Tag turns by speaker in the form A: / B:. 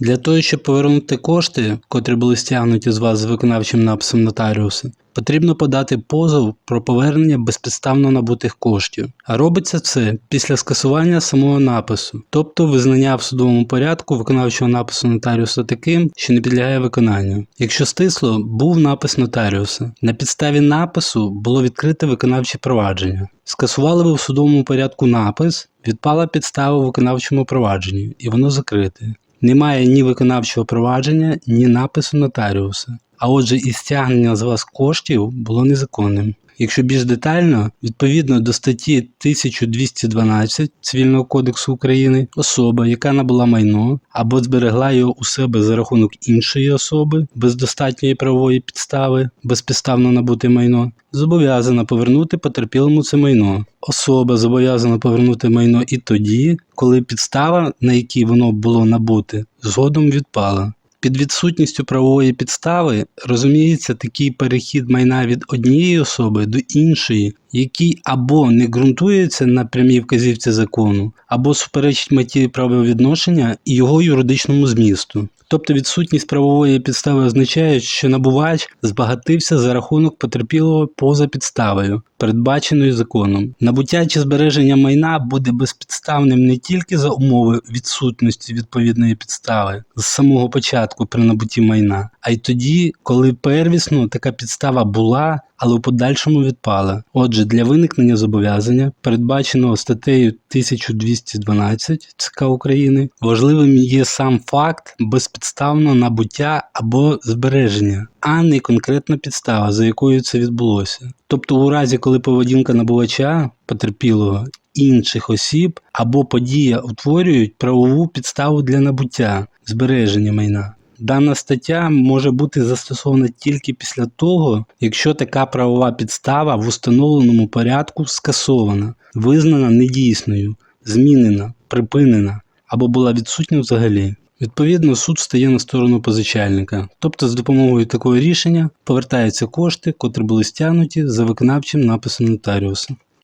A: Для того, щоб повернути кошти, котрі були стягнуті з вас з виконавчим написом нотаріуса, потрібно подати позов про повернення безпідставно набутих коштів. А робиться це після скасування самого напису, тобто визнання в судовому порядку виконавчого напису нотаріуса таким, що не підлягає виконанню. Якщо стисло, був напис нотаріуса. На підставі напису було відкрите виконавче провадження. Скасували ви в судовому порядку напис, відпала підстава у виконавчому провадженні, і воно закрите. Немає ні виконавчого провадження, ні напису нотаріуса. А отже, і стягнення з вас коштів було незаконним. Якщо більш детально, відповідно до статті 1212 Цивільного кодексу України, особа, яка набула майно або зберегла його у себе за рахунок іншої особи без достатньої правової підстави, безпідставно набути майно, зобов'язана повернути потерпілому це майно. Особа зобов'язана повернути майно і тоді, коли підстава, на якій воно було набуте, згодом відпала. Під відсутністю правової підстави розуміється такий перехід майна від однієї особи до іншої, який або не ґрунтується на прямій вказівці закону, або суперечить меті правовідношення і його юридичному змісту. Тобто відсутність правової підстави означає, що набувач збагатився за рахунок потерпілого поза підставою, передбаченою законом. Набуття чи збереження майна буде безпідставним не тільки за умови відсутності відповідної підстави з самого початку при набутті майна, а й тоді, коли первісно така підстава була, але у подальшому відпала. Отже, для виникнення зобов'язання, передбаченого статтею 1212 ЦК України, важливим є сам факт безпідставного набуття або збереження, а не конкретна підстава, за якою це відбулося. Тобто, у разі, коли поведінка набувача потерпілого інших осіб або подія утворюють правову підставу для набуття збереження майна. Дана стаття може бути застосована тільки після того, якщо така правова підстава в установленому порядку скасована, визнана недійсною, змінена, припинена або була відсутня взагалі. Відповідно, суд стає на сторону позичальника, тобто з допомогою такого рішення повертаються кошти, котрі були стягнуті за виконавчим написом нотаріуса.